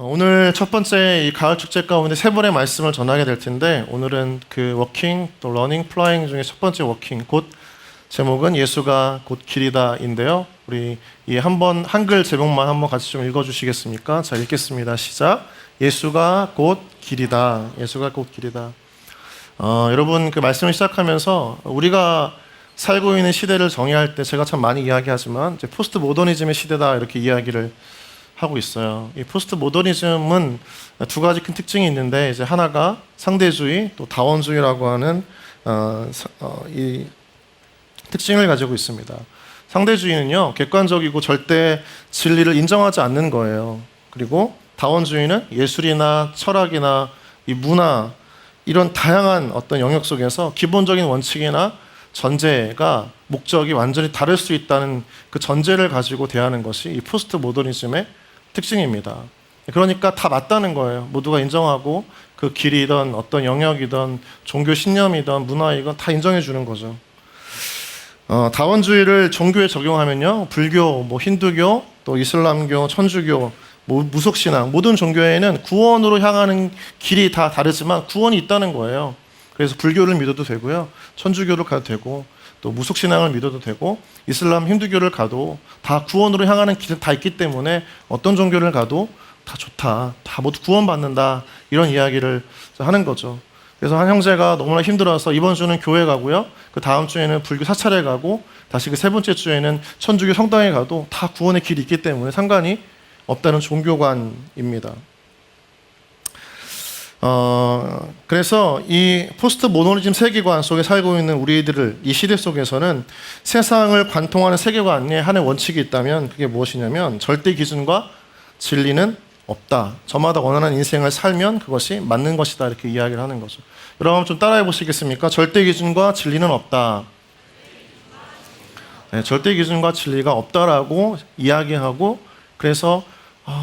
어, 오늘 첫 번째 이 가을 축제 가운데 세 번의 말씀을 전하게 될 텐데 오늘은 그 워킹 또 러닝 플라잉 중에 첫 번째 워킹 곧 제목은 예수가 곧 길이다인데요. 우리 이 한번 한글 제목만 한번 같이 좀 읽어 주시겠습니까? 자, 읽겠습니다. 시작. 예수가 곧 길이다. 예수가 곧 길이다. 어, 여러분 그 말씀을 시작하면서 우리가 살고 있는 시대를 정의할 때 제가 참 많이 이야기하지만 포스트 모더니즘의 시대다 이렇게 이야기를 하고 있어요. 이 포스트 모더니즘은 두 가지 큰 특징이 있는데 이제 하나가 상대주의 또 다원주의라고 하는 어, 사- 어, 이 특징을 가지고 있습니다. 상대주의는요 객관적이고 절대 진리를 인정하지 않는 거예요. 그리고 다원주의는 예술이나 철학이나 이 문화 이런 다양한 어떤 영역 속에서 기본적인 원칙이나 전제가 목적이 완전히 다를 수 있다는 그 전제를 가지고 대하는 것이 이 포스트 모더니즘의 특징입니다. 그러니까 다 맞다는 거예요. 모두가 인정하고 그 길이든 어떤 영역이든 종교 신념이든 문화이건 다 인정해 주는 거죠. 어, 다원주의를 종교에 적용하면요, 불교, 뭐 힌두교, 또 이슬람교, 천주교, 뭐 무속신앙 모든 종교에는 구원으로 향하는 길이 다 다르지만 구원이 있다는 거예요. 그래서 불교를 믿어도 되고요, 천주교를 가도 되고, 또 무속신앙을 믿어도 되고, 이슬람, 힌두교를 가도 다 구원으로 향하는 길은 다 있기 때문에 어떤 종교를 가도 다 좋다, 다 모두 구원받는다 이런 이야기를 하는 거죠. 그래서 한 형제가 너무나 힘들어서 이번 주는 교회 가고요. 그 다음 주에는 불교 사찰에 가고 다시 그 세 번째 주에는 천주교 성당에 가도 다 구원의 길이 있기 때문에 상관이 없다는 종교관입니다. 어, 그래서 이 포스트 모노리즘 세계관 속에 살고 있는 우리들을 이 시대 속에서는 세상을 관통하는 세계관에 하나의 원칙이 있다면 그게 무엇이냐면 절대 기준과 진리는 없다. 저마다 원하는 인생을 살면 그것이 맞는 것이다. 이렇게 이야기를 하는 거죠. 여러분 좀 따라해 보시겠습니까? 절대 기준과 진리는 없다. 네, 절대 기준과 진리가 없다라고 이야기하고 그래서 아,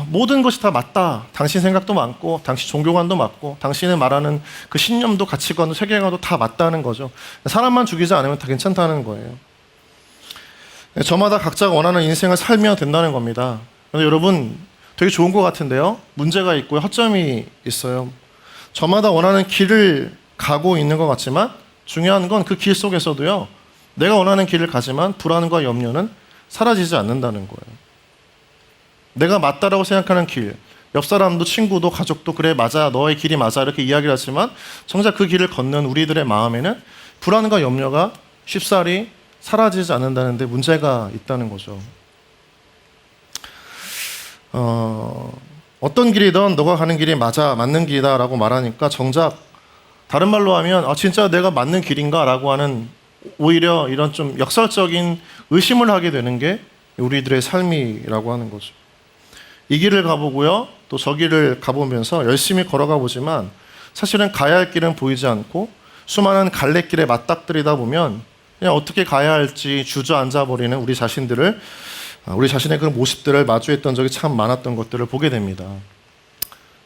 모든 것이 다 맞다. 당신 생각도 맞고, 당신 종교관도 맞고, 당신의 말하는 그 신념도 가치관도 세계관도 다 맞다는 거죠. 사람만 죽이지 않으면 다 괜찮다는 거예요. 네, 저마다 각자가 원하는 인생을 살면 된다는 겁니다. 여러분 되게 좋은 것 같은데요. 문제가 있고 허점이 있어요. 저마다 원하는 길을 가고 있는 것 같지만 중요한 건 그 길 속에서도요. 내가 원하는 길을 가지만 불안과 염려는 사라지지 않는다는 거예요. 내가 맞다라고 생각하는 길, 옆 사람도 친구도 가족도 그래 맞아 너의 길이 맞아 이렇게 이야기를 하지만 정작 그 길을 걷는 우리들의 마음에는 불안과 염려가 쉽사리 사라지지 않는다는데 문제가 있다는 거죠. 어, 어떤 길이든 너가 가는 길이 맞아 맞는 길이다라고 말하니까 정작 다른 말로 하면 아 진짜 내가 맞는 길인가라고 하는 오히려 이런 좀 역설적인 의심을 하게 되는 게 우리들의 삶이라고 하는 거죠. 이 길을 가보고요. 또 저 길을 가보면서 열심히 걸어가 보지만 사실은 가야 할 길은 보이지 않고 수많은 갈래길에 맞닥뜨리다 보면 그냥 어떻게 가야 할지 주저앉아 버리는 우리 자신들을 아, 우리 자신의 그런 모습들을 마주했던 적이 참 많았던 것들을 보게 됩니다.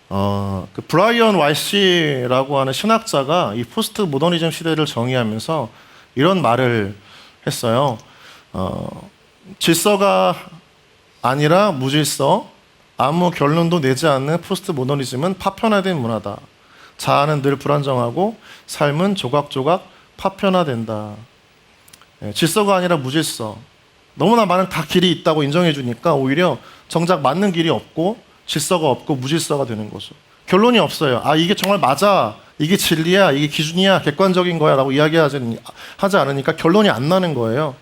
어, 그 브라이언 와이시라고 하는 신학자가 이 포스트 모더니즘 시대를 정의하면서 이런 말을 했어요. 어, 질서가 아니라 무질서, 아무 결론도 내지 않는 포스트 모더니즘은 파편화된 문화다. 자아는 늘 불안정하고 삶은 조각조각 파편화된다. 예, 질서가 아니라 무질서. 너무나 많은 다 길이 있다고 인정해 주니까 오히려 정작 맞는 길이 없고 질서가 없고 무질서가 되는 거죠. 결론이 없어요. 아 이게 정말 맞아. 이게 진리야. 이게 기준이야. 객관적인 거야 라고 이야기하지 하지 않으니까 결론이 안 나는 거예요.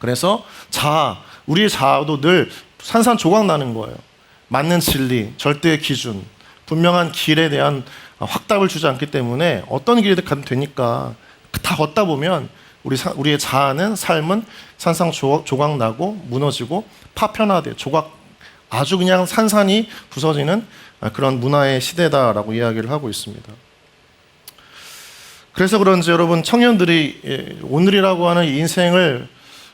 그래서 자아, 우리의 자아도 늘 산산조각 나는 거예요. 맞는 진리, 절대의 기준, 분명한 길에 대한 확답을 주지 않기 때문에 어떤 길이든 가도 되니까 다 걷다 보면 우리 사- 우리의 자아는 삶은 산산조각 나고 무너지고 파편화돼 조각 아주 그냥 산산이 부서지는 그런 문화의 시대다라고 이야기를 하고 있습니다. 그래서 그런지 여러분 청년들이 예, 오늘이라고 하는 이 인생을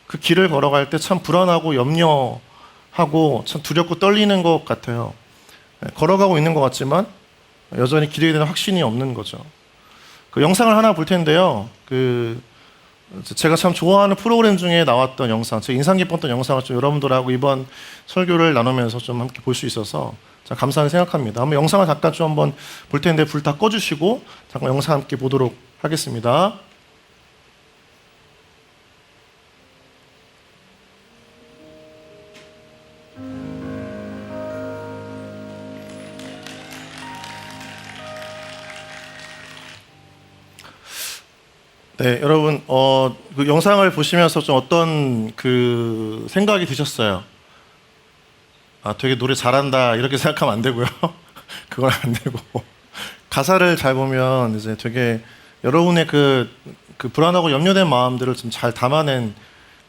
그 길을 걸어갈 때 참 불안하고 염려 하고 참 두렵고 떨리는 것 같아요. 예, 걸어가고 있는 것 같지만 여전히 길에 대한 확신이 없는 거죠. 그 영상을 하나 볼 텐데요. 그 제가 참 좋아하는 프로그램 중에 나왔던 영상, 제 인상 깊었던 영상을 좀 여러분들하고 이번 설교를 나누면서 좀 함께 볼 수 있어서 자, 감사하게 생각합니다. 한번 영상을 잠깐 좀 한번 볼 텐데 불 다 꺼주시고 잠깐 영상 함께 보도록 하겠습니다. 네, 여러분, 어, 그 영상을 보시면서 좀 어떤 그 생각이 드셨어요? 아, 되게 노래 잘한다 이렇게 생각하면 안 되고요. 그건 안 되고 가사를 잘 보면 이제 되게 여러분의 그, 그 불안하고 염려된 마음들을 좀 잘 담아낸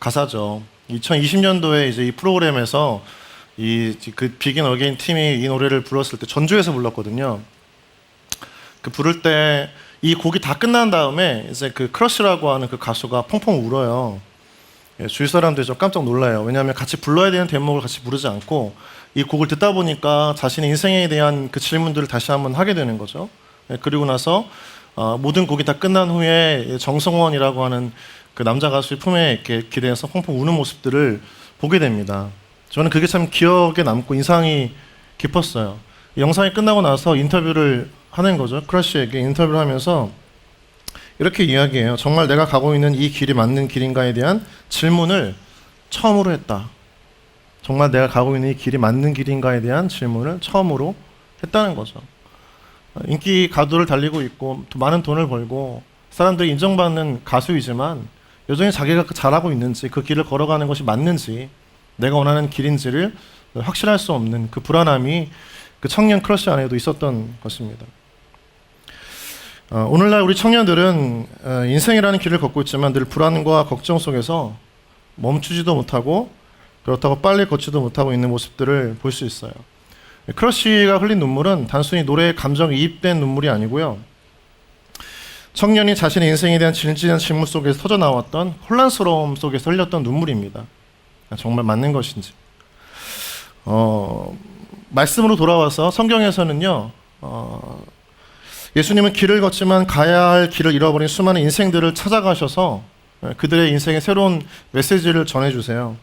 가사죠. 2020년도에 이제 이 프로그램에서 이 그 비긴 어게인 팀이 이 노래를 불렀을 때 전주에서 불렀거든요. 그 부를 때 이 곡이 다 끝난 다음에 이제 그 크러쉬라고 하는 그 가수가 펑펑 울어요. 예, 주위 사람들이 좀 깜짝 놀라요. 왜냐하면 같이 불러야 되는 대목을 같이 부르지 않고 이 곡을 듣다 보니까 자신의 인생에 대한 그 질문들을 다시 한번 하게 되는 거죠. 예, 그리고 나서 어, 모든 곡이 다 끝난 후에 정성원이라고 하는 그 남자 가수의 품에 이렇게 기대해서 펑펑 우는 모습들을 보게 됩니다. 저는 그게 참 기억에 남고 인상이 깊었어요. 이 영상이 끝나고 나서 인터뷰를 하는 거죠. 크러쉬에게 인터뷰를 하면서 이렇게 이야기해요. 정말 내가 가고 있는 이 길이 맞는 길인가에 대한 질문을 처음으로 했다. 정말 내가 가고 있는 이 길이 맞는 길인가에 대한 질문을 처음으로 했다는 거죠. 인기 가도를 달리고 있고 또 많은 돈을 벌고 사람들이 인정받는 가수이지만 여전히 자기가 잘하고 있는지 그 길을 걸어가는 것이 맞는지 내가 원하는 길인지를 확실할 수 없는 그 불안함이 그 청년 크러쉬 안에도 있었던 것입니다. 어, 오늘날 우리 청년들은 어, 인생이라는 길을 걷고 있지만 늘 불안과 걱정 속에서 멈추지도 못하고 그렇다고 빨리 걷지도 못하고 있는 모습들을 볼 수 있어요. 크러쉬가 흘린 눈물은 단순히 노래에 감정이 이입된 눈물이 아니고요. 청년이 자신의 인생에 대한 진지한 질문 속에서 터져 나왔던 혼란스러움 속에서 흘렸던 눈물입니다. 정말 맞는 것인지. 어, 말씀으로 돌아와서 성경에서는요, 어, 예수님은 길을 걷지만 가야 할 길을 잃어버린 수많은 인생들을 찾아가셔서 그들의 인생에 새로운 메시지를 전해주세요.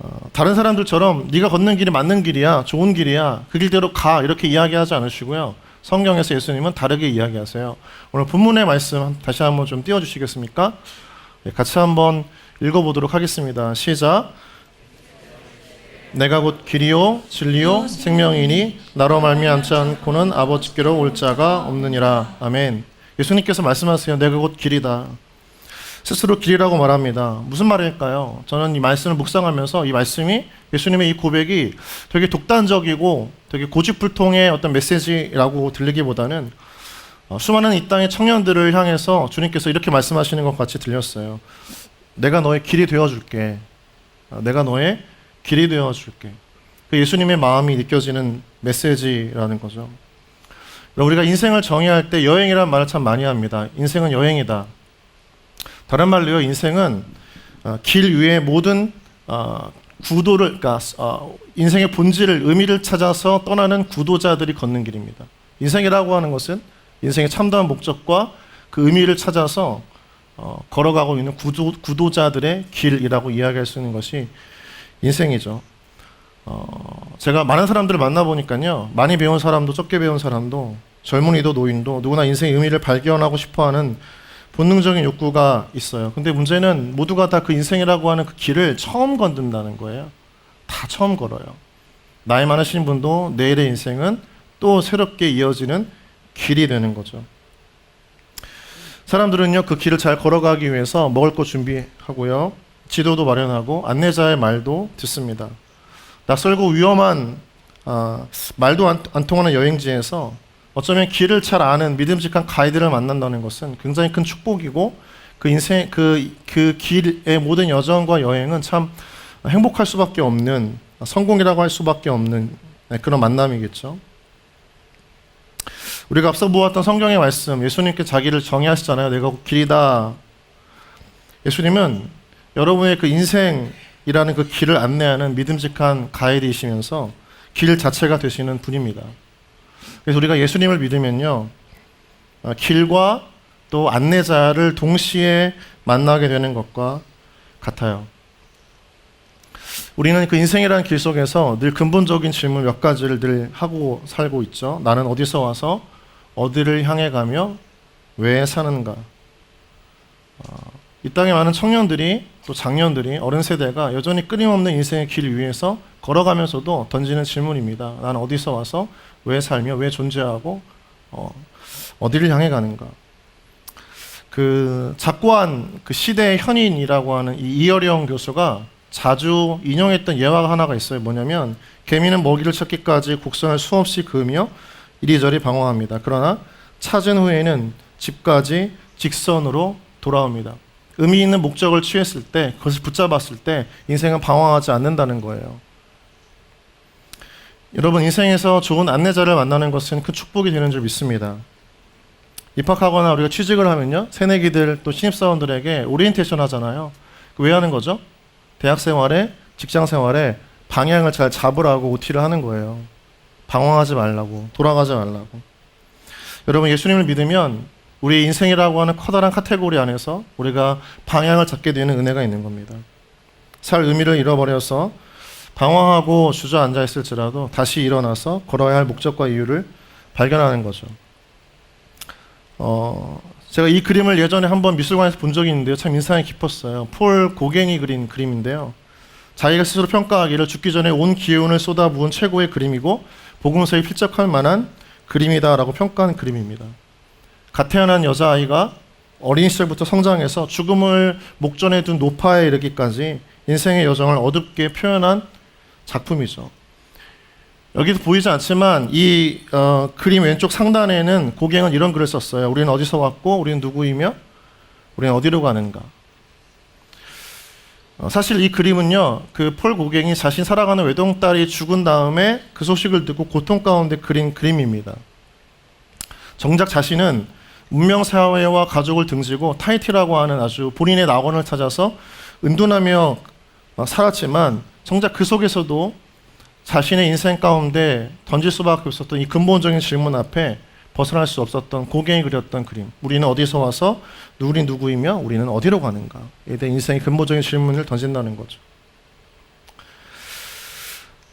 어, 다른 사람들처럼 네가 걷는 길이 맞는 길이야, 좋은 길이야, 그 길대로 가 이렇게 이야기하지 않으시고요. 성경에서 예수님은 다르게 이야기하세요. 오늘 본문의 말씀 다시 한번 좀 띄워주시겠습니까? 네, 같이 한번 읽어보도록 하겠습니다. 시작. 내가 곧 길이요 진리요 생명이니 나로 말미암지 않고는 아버지께로 올 자가 없느니라. 아멘. 예수님께서 말씀하세요. 내가 곧 길이다. 스스로 길이라고 말합니다. 무슨 말일까요? 저는 이 말씀을 묵상하면서 이 말씀이 예수님의 이 고백이 되게 독단적이고 되게 고집불통의 어떤 메시지라고 들리기보다는 어, 수많은 이 땅의 청년들을 향해서 주님께서 이렇게 말씀하시는 것 같이 들렸어요. 내가 너의 길이 되어줄게. 어, 내가 너의 길이 되어 줄게. 그 예수님의 마음이 느껴지는 메시지라는 거죠. 우리가 인생을 정의할 때 여행이라는 말을 참 많이 합니다. 인생은 여행이다. 다른 말로요, 인생은 어, 길 위에 모든 어, 구도를, 그러니까 어, 인생의 본질을, 의미를 찾아서 떠나는 구도자들이 걷는 길입니다. 인생이라고 하는 것은 인생의 참다운 목적과 그 의미를 찾아서 걸어가고 있는 구도, 구도자들의 길이라고 이야기할 수 있는 것이 인생이죠. 어, 제가 많은 사람들을 만나보니까요. 많이 배운 사람도 적게 배운 사람도 젊은이도 노인도 누구나 인생의 의미를 발견하고 싶어하는 본능적인 욕구가 있어요. 근데 문제는 모두가 다 그 인생이라고 하는 그 길을 처음 건든다는 거예요. 다 처음 걸어요. 나이 많으신 분도 내일의 인생은 또 새롭게 이어지는 길이 되는 거죠. 사람들은요, 그 길을 잘 걸어가기 위해서 먹을 거 준비하고요. 지도도 마련하고 안내자의 말도 듣습니다. 낯설고 위험한 아, 말도 안, 안 통하는 여행지에서 어쩌면 길을 잘 아는 믿음직한 가이드를 만난다는 것은 굉장히 큰 축복이고 그 인생 그 그 길의 모든 여정과 여행은 참 행복할 수밖에 없는 성공이라고 할 수밖에 없는 네, 그런 만남이겠죠. 우리가 앞서 보았던 성경의 말씀, 예수님께 자기를 정의하시잖아요. 내가 길이다. 예수님은 여러분의 그 인생이라는 그 길을 안내하는 믿음직한 가이드이시면서 길 자체가 되시는 분입니다. 그래서 우리가 예수님을 믿으면요, 어, 길과 또 안내자를 동시에 만나게 되는 것과 같아요. 우리는 그 인생이라는 길 속에서 늘 근본적인 질문 몇 가지를 늘 하고 살고 있죠. 나는 어디서 와서 어디를 향해 가며 왜 사는가? 어, 이 땅에 많은 청년들이 또 장년들이 어른 세대가 여전히 끊임없는 인생의 길 위에서 걸어가면서도 던지는 질문입니다. 나는 어디서 와서 왜 살며 왜 존재하고 어, 어디를 향해 가는가? 그 작고한 그 시대의 현인이라고 하는 이 이어령 교수가 자주 인용했던 예화가 하나가 있어요. 뭐냐면 개미는 먹이를 찾기까지 곡선을 수없이 그으며 이리저리 방황합니다. 그러나 찾은 후에는 집까지 직선으로 돌아옵니다. 의미 있는 목적을 취했을 때, 그것을 붙잡았을 때 인생은 방황하지 않는다는 거예요. 여러분 인생에서 좋은 안내자를 만나는 것은 큰 축복이 되는 줄 믿습니다. 입학하거나 우리가 취직을 하면요 새내기들 또 신입사원들에게 오리엔테이션 하잖아요. 그왜 하는 거죠? 대학 생활에 직장 생활에 방향을 잘 잡으라고 OT를 하는 거예요. 방황하지 말라고 돌아가지 말라고. 여러분 예수님을 믿으면 우리 인생이라고 하는 커다란 카테고리 안에서 우리가 방향을 잡게 되는 은혜가 있는 겁니다. 살 의미를 잃어버려서 방황하고 주저앉아 있을지라도 다시 일어나서 걸어야 할 목적과 이유를 발견하는 거죠. 어, 제가 이 그림을 예전에 한번 미술관에서 본 적이 있는데요. 참 인상이 깊었어요. 폴 고겐이 그린 그림인데요. 자기가 스스로 평가하기를 죽기 전에 온 기운을 쏟아부은 최고의 그림이고 복음서에 필적할 만한 그림이다라고 평가한 그림입니다. 갓 태어난 여자아이가 어린 시절부터 성장해서 죽음을 목전에 둔 노파에 이르기까지 인생의 여정을 어둡게 표현한 작품이죠. 여기서 보이지 않지만 이 어, 그림 왼쪽 상단에는 고갱은 이런 글을 썼어요. 우리는 어디서 왔고 우리는 누구이며 우리는 어디로 가는가. 어, 사실 이 그림은요. 그 폴 고갱이 자신 사랑하는 외동딸이 죽은 다음에 그 소식을 듣고 고통 가운데 그린 그림입니다. 정작 자신은 문명 사회와 가족을 등지고 타이티라고 하는 아주 본인의 낙원을 찾아서 은둔하며 어, 살았지만 정작 그 속에서도 자신의 인생 가운데 던질 수밖에 없었던 이 근본적인 질문 앞에 벗어날 수 없었던 고갱이 그렸던 그림. 우리는 어디서 와서 누구리 누구이며 우리는 어디로 가는가에 대한 인생의 근본적인 질문을 던진다는 거죠.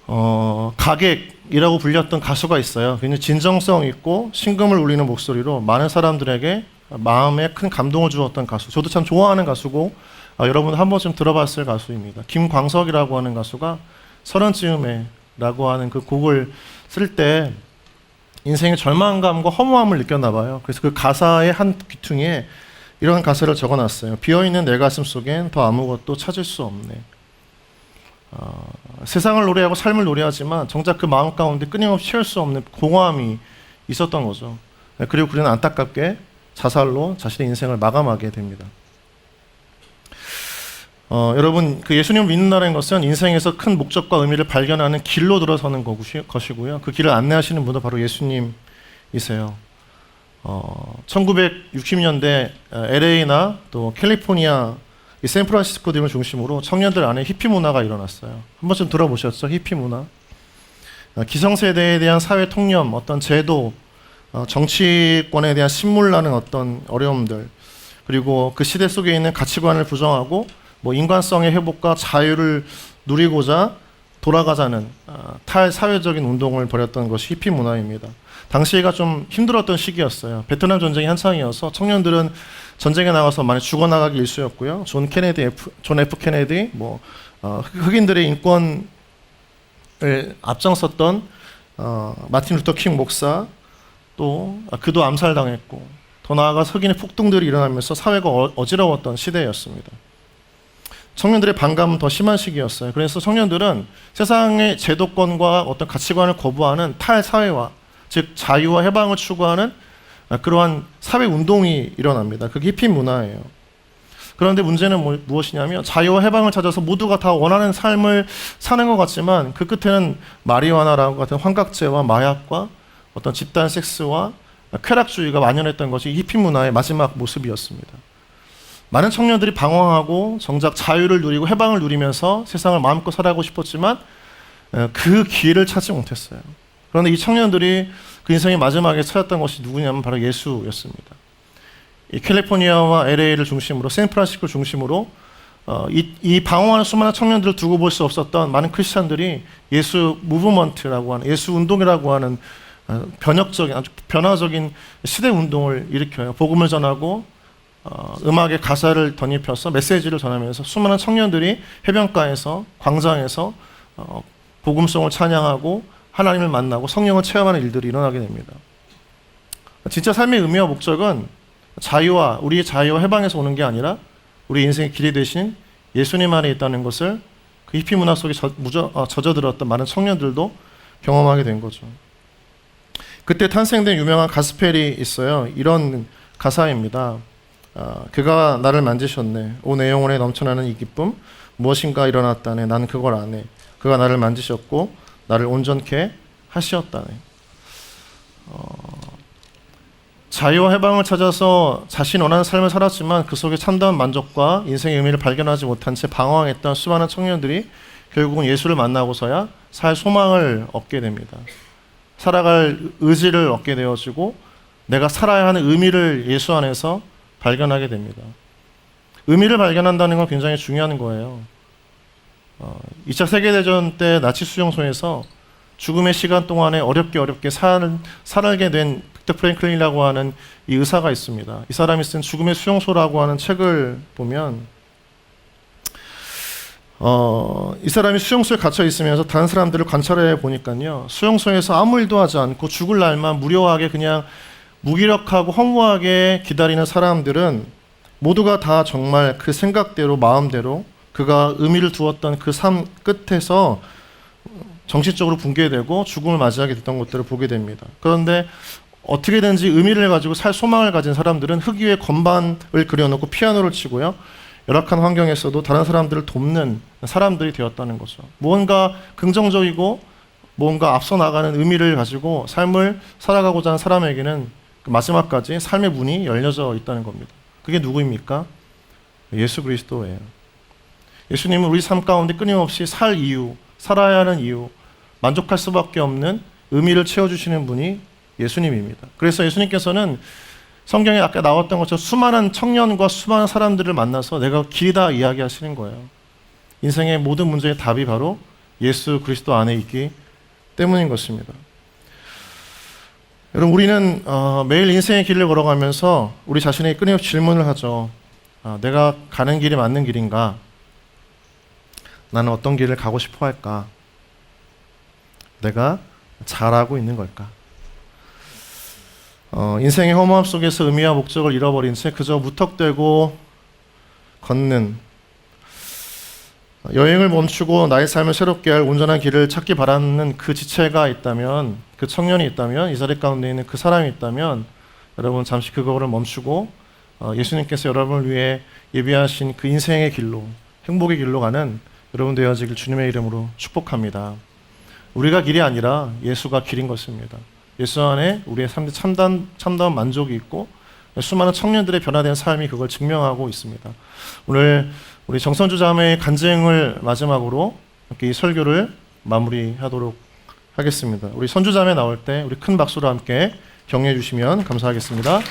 어, 가객이라고 불렸던 가수가 있어요. 굉장히 진정성 있고 신금을 울리는 목소리로 많은 사람들에게 마음에 큰 감동을 주었던 가수. 저도 참 좋아하는 가수고 아, 여러분 한 번쯤 들어봤을 가수입니다. 김광석이라고 하는 가수가 서른쯤에라고 하는 그 곡을 쓸 때 인생의 절망감과 허무함을 느꼈나 봐요. 그래서 그 가사의 한 귀퉁이에 이런 가사를 적어놨어요. 비어있는 내 가슴 속엔 더 아무것도 찾을 수 없네. 어, 세상을 노래하고 삶을 노래하지만 정작 그 마음 가운데 끊임없이 채울 수 없는 공허함이 있었던 거죠. 그리고 그는 안타깝게 자살로 자신의 인생을 마감하게 됩니다. 어, 여러분 그 예수님을 믿는다는 것은 인생에서 큰 목적과 의미를 발견하는 길로 들어서는 것이- 것이고요. 그 길을 안내하시는 분도 바로 예수님이세요. 어, 1960년대 LA나 또 캘리포니아 이 샌프란시스코 등을 중심으로 청년들 안에 히피 문화가 일어났어요. 한 번쯤 들어보셨죠? 히피 문화. 어, 기성세대에 대한 사회 통념, 어떤 제도, 어, 정치권에 대한 신물나는 어떤 어려움들, 그리고 그 시대 속에 있는 가치관을 부정하고 뭐 인간성의 회복과 자유를 누리고자 돌아가자는 어, 탈사회적인 운동을 벌였던 것이 히피 문화입니다. 당시가 좀 힘들었던 시기였어요. 베트남 전쟁이 한창이어서 청년들은 전쟁에 나가서 많이 죽어나가기 일쑤였고요. 존 케네디, F, 존 F 케네디, 뭐 어, 흑인들의 인권을 앞장섰던 어, 마틴 루터 킹 목사 또 아, 그도 암살당했고 더 나아가 흑인의 폭동들이 일어나면서 사회가 어, 어지러웠던 시대였습니다. 청년들의 반감은 더 심한 시기였어요. 그래서 청년들은 세상의 제도권과 어떤 가치관을 거부하는 탈사회화, 즉 자유와 해방을 추구하는 아, 그러한 사회 운동이 일어납니다. 그게 히피 문화예요. 그런데 문제는 뭐- 무엇이냐면 자유와 해방을 찾아서 모두가 다 원하는 삶을 사는 것 같지만 그 끝에는 마리화나라고 같은 환각제와 마약과 어떤 집단 섹스와 쾌락주의가 만연했던 것이 히피 문화의 마지막 모습이었습니다. 많은 청년들이 방황하고 정작 자유를 누리고 해방을 누리면서 세상을 마음껏 살아가고 싶었지만 어, 그 기회를 찾지 못했어요. 그런데 이 청년들이 그 인생의 마지막에 찾았던 것이 누구냐면 바로 예수였습니다. 이 캘리포니아와 LA를 중심으로 샌프란시스코를 중심으로 어, 이, 이 방황하는 수많은 청년들을 두고 볼 수 없었던 많은 크리스찬들이 예수 무브먼트라고 하는 예수 운동이라고 하는 어, 변혁적인 아주 변화적인 시대 운동을 일으켜요. 복음을 전하고 어, 음악의 가사를 덧입혀서 메시지를 전하면서 수많은 청년들이 해변가에서 광장에서 어, 복음성을 찬양하고 하나님을 만나고 성령을 체험하는 일들이 일어나게 됩니다. 진짜 삶의 의미와 목적은 자유와 우리의 자유와 해방에서 오는 게 아니라 우리 인생의 길이 되신 예수님 안에 있다는 것을 그 히피 문화 속에 젖, 무저, 어, 젖어들었던 많은 청년들도 경험하게 된 거죠. 그때 탄생된 유명한 가스펠이 있어요. 이런 가사입니다. 어, 그가 나를 만지셨네. 오 내 영혼에 넘쳐나는 이 기쁨 무엇인가 일어났다네. 난 그걸 안 해. 그가 나를 만지셨고 나를 온전케 하시었다네. 어, 자유와 해방을 찾아서 자신 원하는 삶을 살았지만 그 속에 참다운 만족과 인생의 의미를 발견하지 못한 채 방황했던 수많은 청년들이 결국은 예수를 만나고서야 살 소망을 얻게 됩니다. 살아갈 의지를 얻게 되어지고 내가 살아야 하는 의미를 예수 안에서 발견하게 됩니다. 의미를 발견한다는 건 굉장히 중요한 거예요. 어, 2차 세계대전 때 나치 수용소에서 죽음의 시간 동안에 어렵게 어렵게 살, 살게 된 빅터 프랭클린이라고 하는 이 의사가 있습니다. 이 사람이 쓴 죽음의 수용소라고 하는 책을 보면 어, 이 사람이 수용소에 갇혀 있으면서 다른 사람들을 관찰해 보니까요. 수용소에서 아무 일도 하지 않고 죽을 날만 무료하게 그냥 무기력하고 허무하게 기다리는 사람들은 모두가 다 정말 그 생각대로 마음대로 그가 의미를 두었던 그 삶 끝에서 정신적으로 붕괴되고 죽음을 맞이하게 됐던 것들을 보게 됩니다. 그런데 어떻게든지 의미를 가지고 살 소망을 가진 사람들은 흙 위에 건반을 그려놓고 피아노를 치고요. 열악한 환경에서도 다른 사람들을 돕는 사람들이 되었다는 거죠. 무언가 긍정적이고 무언가 앞서 나가는 의미를 가지고 삶을 살아가고자 하는 사람에게는 그 마지막까지 삶의 문이 열려져 있다는 겁니다. 그게 누구입니까? 예수 그리스도예요. 예수님은 우리 삶 가운데 끊임없이 살 이유, 살아야 하는 이유, 만족할 수밖에 없는 의미를 채워주시는 분이 예수님입니다. 그래서 예수님께서는 성경에 아까 나왔던 것처럼 수많은 청년과 수많은 사람들을 만나서 내가 길이다 이야기하시는 거예요. 인생의 모든 문제의 답이 바로 예수 그리스도 안에 있기 때문인 것입니다. 여러분 우리는 어, 매일 인생의 길을 걸어가면서 우리 자신에게 끊임없이 질문을 하죠. 아, 내가 가는 길이 맞는 길인가? 나는 어떤 길을 가고 싶어 할까? 내가 잘하고 있는 걸까? 어, 인생의 허무함 속에서 의미와 목적을 잃어버린 채 그저 무턱대고 걷는 여행을 멈추고 나의 삶을 새롭게 할 온전한 길을 찾기 바라는 그 지체가 있다면 그 청년이 있다면 이 자리 가운데 있는 그 사람이 있다면 여러분 잠시 그거를 멈추고 어, 예수님께서 여러분을 위해 예비하신 그 인생의 길로 행복의 길로 가는 여러분 되어지길 주님의 이름으로 축복합니다. 우리가 길이 아니라 예수가 길인 것입니다. 예수 안에 우리의 삶에 참단, 참다운 만족이 있고 수많은 청년들의 변화된 삶이 그걸 증명하고 있습니다. 오늘 우리 정선주 자매의 간증을 마지막으로 이렇게 이 설교를 마무리하도록 하겠습니다. 우리 선주 자매 나올 때 우리 큰 박수로 함께 격려해 주시면 감사하겠습니다.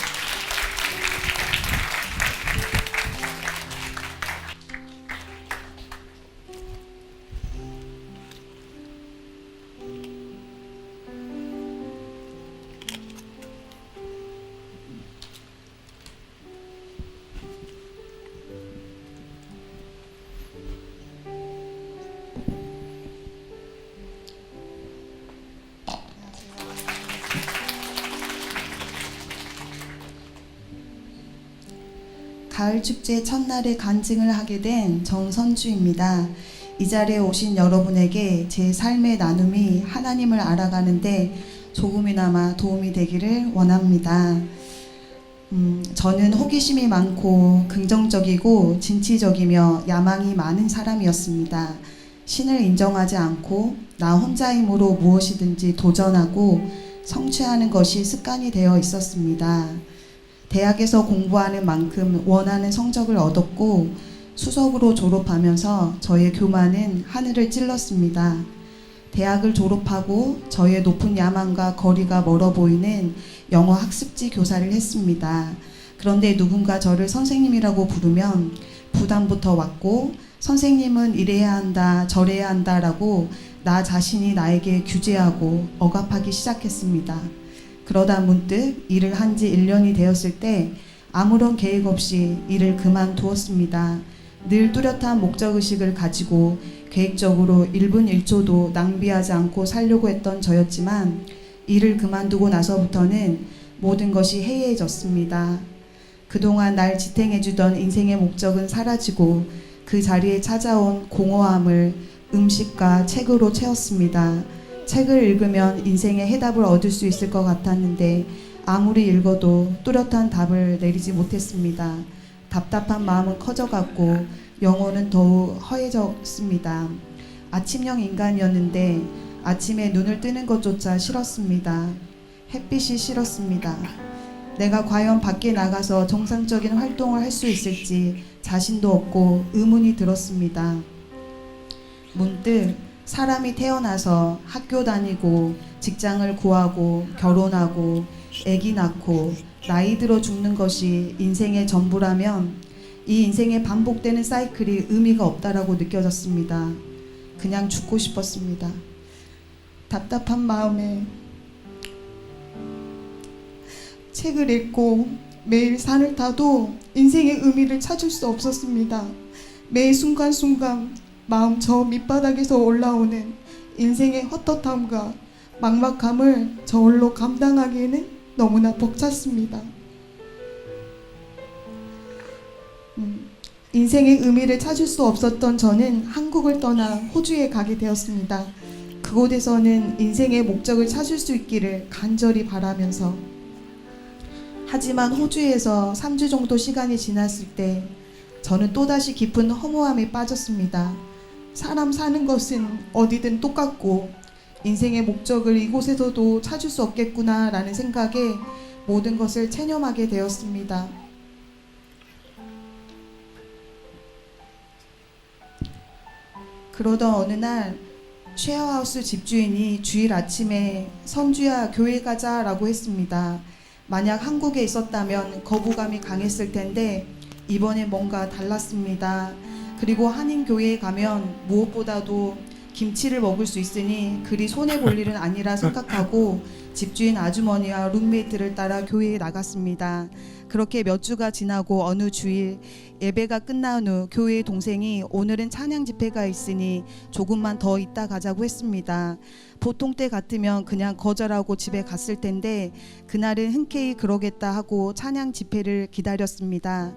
가을 축제 첫날에 간증을 하게 된 정선주입니다. 이 자리에 오신 여러분에게 제 삶의 나눔이 하나님을 알아가는데 조금이나마 도움이 되기를 원합니다. 음, 저는 호기심이 많고 긍정적이고 진취적이며 야망이 많은 사람이었습니다. 신을 인정하지 않고 나 혼자 힘으로 무엇이든지 도전하고 성취하는 것이 습관이 되어 있었습니다. 대학에서 공부하는 만큼 원하는 성적을 얻었고 수석으로 졸업하면서 저의 교만은 하늘을 찔렀습니다. 대학을 졸업하고 저의 높은 야망과 거리가 멀어 보이는 영어 학습지 교사를 했습니다. 그런데 누군가 저를 선생님이라고 부르면 부담부터 왔고 선생님은 이래야 한다 저래야 한다라고 나 자신이 나에게 규제하고 억압하기 시작했습니다. 그러다 문득 일을 한 지 1년이 되었을 때 아무런 계획 없이 일을 그만두었습니다. 늘 뚜렷한 목적의식을 가지고 계획적으로 1분 1초도 낭비하지 않고 살려고 했던 저였지만 일을 그만두고 나서부터는 모든 것이 해이해졌습니다. 그동안 날 지탱해주던 인생의 목적은 사라지고 그 자리에 찾아온 공허함을 음식과 책으로 채웠습니다. 책을 읽으면 인생의 해답을 얻을 수 있을 것 같았는데 아무리 읽어도 뚜렷한 답을 내리지 못했습니다. 답답한 마음은 커져갔고 영혼은 더욱 허해졌습니다. 아침형 인간이었는데 아침에 눈을 뜨는 것조차 싫었습니다. 햇빛이 싫었습니다. 내가 과연 밖에 나가서 정상적인 활동을 할 수 있을지 자신도 없고 의문이 들었습니다. 문득 사람이 태어나서 학교 다니고 직장을 구하고 결혼하고 아기 낳고 나이 들어 죽는 것이 인생의 전부라면 이 인생의 반복되는 사이클이 의미가 없다라고 느껴졌습니다. 그냥 죽고 싶었습니다. 답답한 마음에 책을 읽고 매일 산을 타도 인생의 의미를 찾을 수 없었습니다. 매 순간순간 마음 저 밑바닥에서 올라오는 인생의 헛헛함과 막막함을 저홀로 감당하기에는 너무나 벅찼습니다. 음, 인생의 의미를 찾을 수 없었던 저는 한국을 떠나 호주에 가게 되었습니다. 그곳에서는 인생의 목적을 찾을 수 있기를 간절히 바라면서 하지만 호주에서 3주 정도 시간이 지났을 때 저는 또다시 깊은 허무함에 빠졌습니다. 사람 사는 것은 어디든 똑같고 인생의 목적을 이곳에서도 찾을 수 없겠구나라는 생각에 모든 것을 체념하게 되었습니다. 그러던 어느 날 쉐어하우스 집주인이 주일 아침에 선주야 교회 가자라고 했습니다. 만약 한국에 있었다면 거부감이 강했을 텐데 이번에 뭔가 달랐습니다. 그리고 한인 교회에 가면 무엇보다도 김치를 먹을 수 있으니 그리 손해 볼 일은 아니라 생각하고 집주인 아주머니와 룸메이트를 따라 교회에 나갔습니다. 그렇게 몇 주가 지나고 어느 주일 예배가 끝난 후 교회의 동생이 오늘은 찬양 집회가 있으니 조금만 더 있다 가자고 했습니다. 보통 때 같으면 그냥 거절하고 집에 갔을 텐데 그날은 흔쾌히 그러겠다 하고 찬양 집회를 기다렸습니다.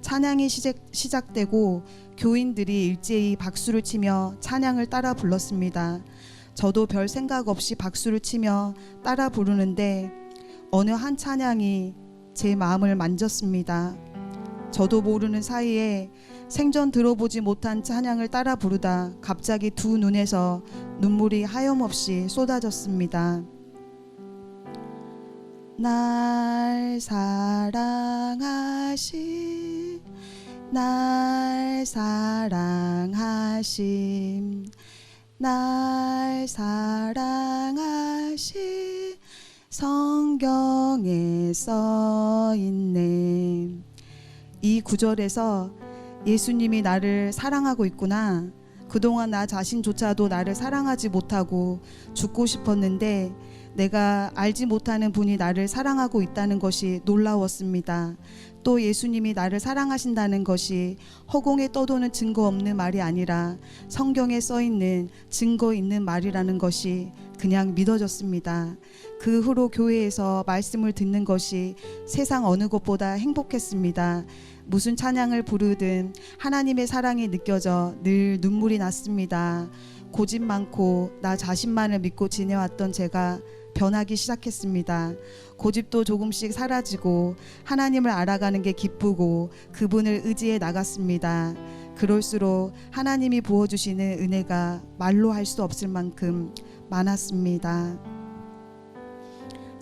찬양이 시작, 시작 되고 교인들이 일제히 박수를 치며 찬양을 따라 불렀습니다. 저도 별 생각 없이 박수를 치며 따라 부르는데 어느 한 찬양이 제 마음을 만졌습니다. 저도 모르는 사이에 생전 들어보지 못한 찬양을 따라 부르다 갑자기 두 눈에서 눈물이 하염없이 쏟아졌습니다. 날 사랑하신 날 사랑하신 날 사랑하신 성경에 써 있네. 이 구절에서 예수님이 나를 사랑하고 있구나. 그동안 나 자신조차도 나를 사랑하지 못하고 죽고 싶었는데 내가 알지 못하는 분이 나를 사랑하고 있다는 것이 놀라웠습니다. 또 예수님이 나를 사랑하신다는 것이 허공에 떠도는 증거 없는 말이 아니라 성경에 써 있는 증거 있는 말이라는 것이 그냥 믿어졌습니다. 그 후로 교회에서 말씀을 듣는 것이 세상 어느 것보다 행복했습니다. 무슨 찬양을 부르든 하나님의 사랑이 느껴져 늘 눈물이 났습니다. 고집 많고 나 자신만을 믿고 지내왔던 제가 변하기 시작했습니다. 고집도 조금씩 사라지고 하나님을 알아가는 게 기쁘고 그분을 의지해 나갔습니다. 그럴수록 하나님이 부어주시는 은혜가 말로 할 수 없을 만큼 많았습니다.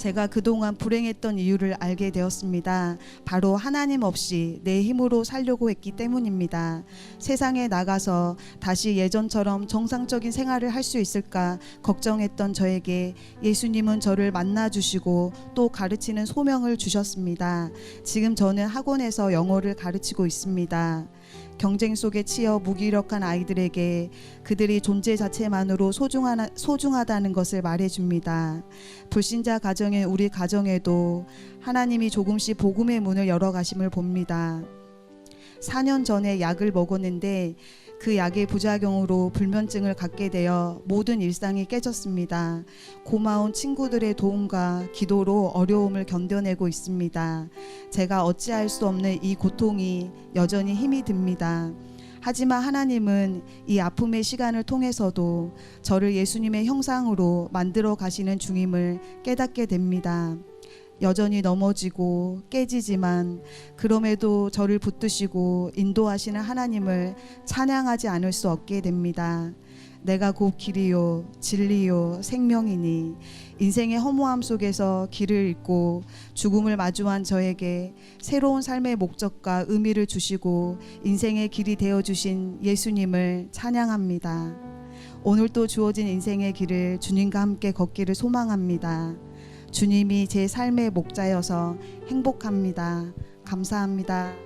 제가 그동안 불행했던 이유를 알게 되었습니다. 바로 하나님 없이 내 힘으로 살려고 했기 때문입니다. 세상에 나가서 다시 예전처럼 정상적인 생활을 할 수 있을까 걱정했던 저에게 예수님은 저를 만나 주시고 또 가르치는 소명을 주셨습니다. 지금 저는 학원에서 영어를 가르치고 있습니다. 경쟁 속에 치여 무기력한 아이들에게 그들이 존재 자체만으로 소중하, 소중하다는 것을 말해줍니다. 불신자 가정의 우리 가정에도 하나님이 조금씩 복음의 문을 열어 가심을 봅니다. 4년 전에 약을 먹었는데 그 약의 부작용으로 불면증을 갖게 되어 모든 일상이 깨졌습니다. 고마운 친구들의 도움과 기도로 어려움을 견뎌내고 있습니다. 제가 어찌할 수 없는 이 고통이 여전히 힘이 듭니다. 하지만 하나님은 이 아픔의 시간을 통해서도 저를 예수님의 형상으로 만들어 가시는 중임을 깨닫게 됩니다. 여전히 넘어지고 깨지지만 그럼에도 저를 붙드시고 인도하시는 하나님을 찬양하지 않을 수 없게 됩니다. 내가 곧 길이요 진리요 생명이니 인생의 허무함 속에서 길을 잃고 죽음을 마주한 저에게 새로운 삶의 목적과 의미를 주시고 인생의 길이 되어 주신 예수님을 찬양합니다. 오늘도 주어진 인생의 길을 주님과 함께 걷기를 소망합니다. 주님이 제 삶의 목자여서 행복합니다. 감사합니다.